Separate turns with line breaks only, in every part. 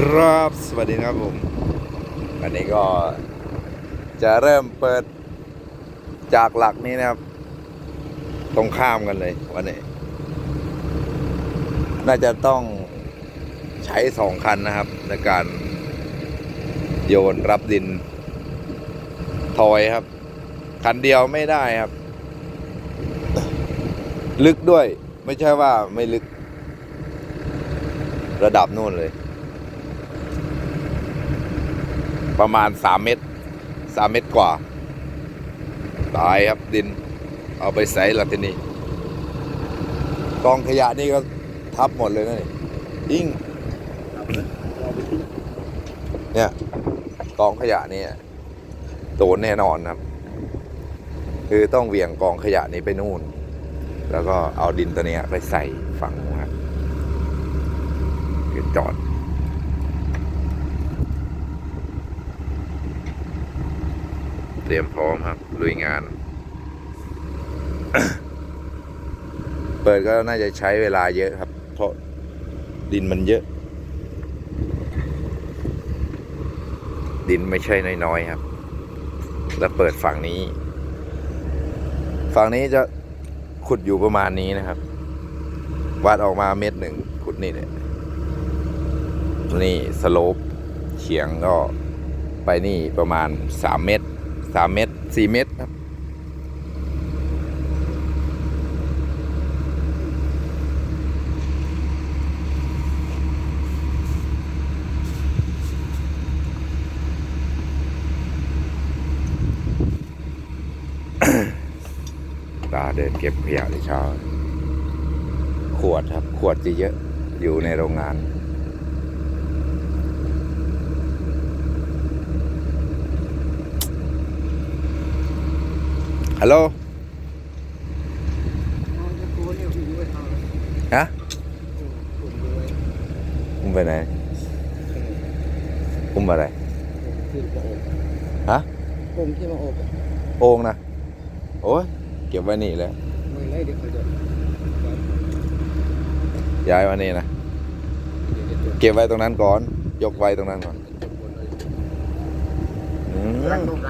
ครับ สวัสดีครับผม วันนี้ก็จะเริ่มเปิดจากหลักนี้นะครับ ตรงข้ามกันเลยวันนี้ น่าจะต้องใช้สองคันนะครับ ในการโยนรับดิน ทอยครับ คันเดียวไม่ได้ครับ ลึกด้วย ไม่ใช่ว่าไม่ลึก ระดับนู่นเลย ประมาณสามเมตรสามเมตรกว่า ตายครับดิน เอาไปใส่ละทีนี้กองขยะนี่ก็ทับหมดเลยนะนี่ยิ่งเนี่ยกองขยะนี่โดนแน่นอนครับ คือต้องเวี่ยงกองขยะนี้ไปนู่น แล้วก็เอาดินตัวเนี้ยไปใส่ฝั่งนู้นครับจอด ตรียมพร้อมครับลุยงาน เปิดก็น่าจะใช้เวลาเยอะครับ เพราะดินมันเยอะ ดินไม่ใช่น้อยๆครับ แล้วเปิดฝั่งนี้ ฝั่งนี้จะขุดอยู่ประมาณนี้นะครับ วัดออกมาเม็ดหนึ่งขุดนี่เนี่ยนี่สโลปเฉียงก็ไปนี่ประมาณสามเมตร สามเมตรสี่เมตรครับตาเดินเก็บขยะในเช้า ขวดครับ ขวดจะเยอะอยู่ในโรงงาน ฮัลโหลฮะอุ้มไปไหนอุ้มอะไรฮะ
ผมที่มาอบ
โอ่งนะโอ้ยเก็บไว้นี่แล้ว
ไม่ไล่เด็กเลยเดี๋ยว
ย้ายมานี่นะเก็บไว้ตรงนั้นก่อน ยกไว้ตรงนั้นก่อนอืม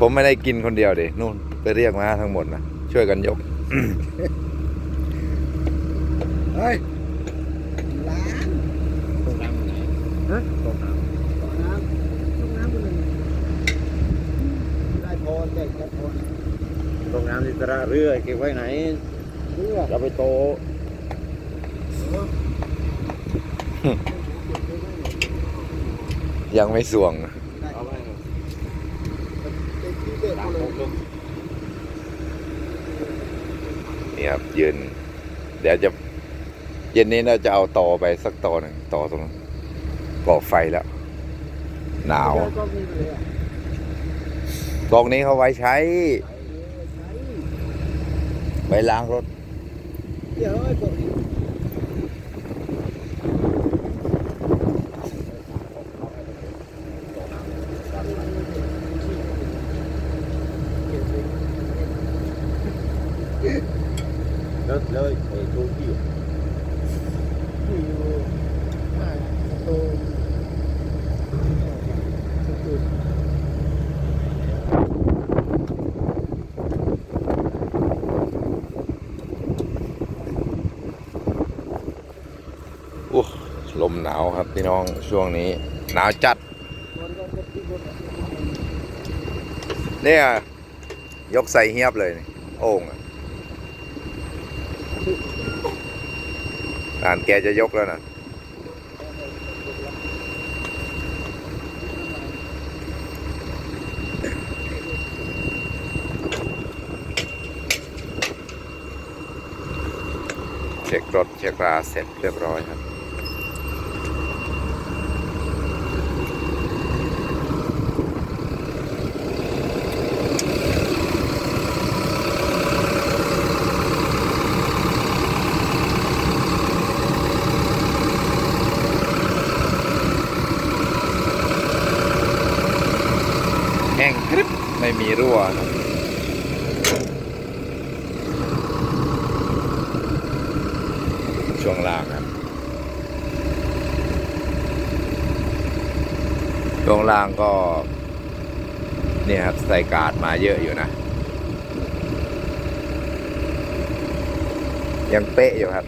ผมไม่ได้กินคนเดียวดินู่นไปเรียกมาทั้งหมดนะช่วยกันยก
เฮ้ยร้านโรงแรมไหนฮะโรงแรมโรงแรมโรงแรมคนหนึ่งได้พรได้ได้พร
โรงงานอิสระเรือเก็บไว้ไหน
เรือ
เราไปโตะ
ยังไม่สวง
เอาไว้
ที่เด็ก
ตาม
เล
ผ
ย
มลูก
นี่ครับยืน เดี๋ยวจะเย็นนี้น่าจะเอาต่อไปสักต่อหนึ่งต่อตรงก่อไฟแล้ว หนาว
กลยอะ
กองนี้เขาไว้ใช้ ไว้ล้างรถ
เดี๋ยวไอ้พวกนี้
เลิกเลยไอ้ทูกี้
อยู่อ่าโต
อู้ลมหนาวครับพี่น้องช่วงนี้ หนาวจัดเนี่ยยกใส่เฮียบเลย โอ่งอะ นานแกจะยกแล้วนะเช็ครถเช็คราเสร็จเรียบร้อยครับ ช่วงล่างครับช่วงล่างก็ เนี่ยครับใส่กาดมาเยอะอยู่นะ ยังเป๊ะอยู่ครับ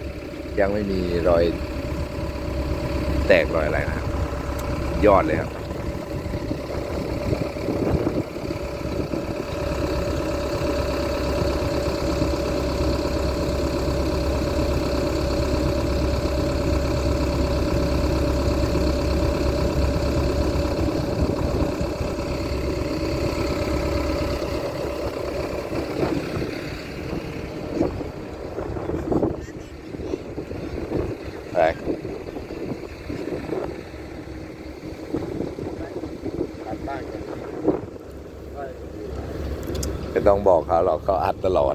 ยังไม่มีรอย แตกรอยอะไรนะยอดเลยครับ ไม่ต้องบอกเขาหรอกเขาอัดตลอด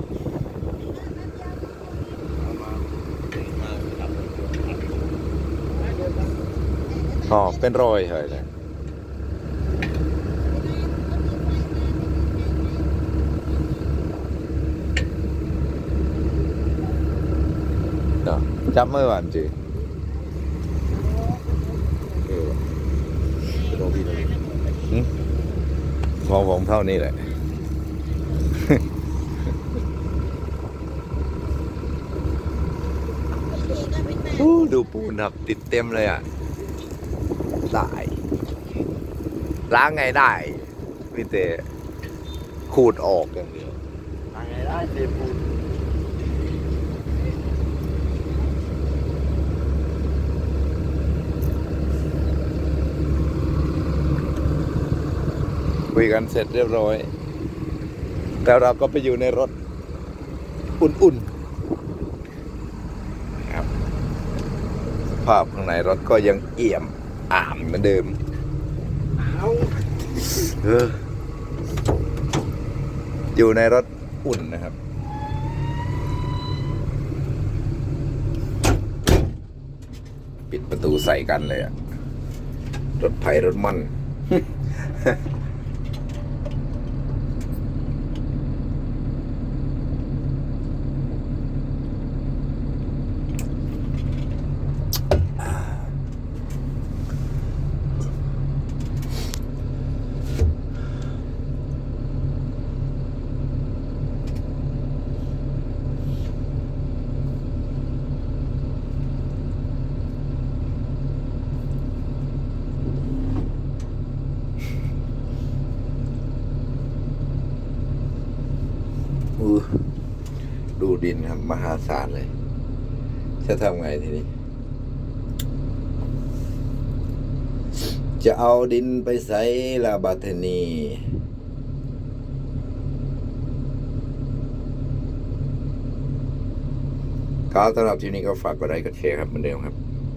เอามามาขับรถยนต์ขับ
อ๋อ เป็นรอยเฉยเลยเนาะจับมือวานจี
เออจะโดนพี่เลย
ของผมเท่านี้แหละ ดูปูนครับติดเต็มเลยอะ ได้ล้างไงได้พี่เตขูดออกอย่างเดียว
ทางไงได้เซฟูน
คุยกันเสร็จเรียบร้อย แล้วเราก็ไปอยู่ในรถ อุ่นๆครับส ภาพข้างในรถก็ยังเอี่ยมอ่ามเหมือนเดิม
เอา
เอออยู่ในรถอุ่นนะครับ ปิดประตูใส่กันเลยอะรถไถรถมัน อือ ดินครับ มหาศาลเลย จะทำไงทีนี้ จะเอาดินไปใส่ลาบาเทนีก็สำหรับที่นี้ก็ฝากกดไลค์กดแชร์ครับเหมือนเดิมครับ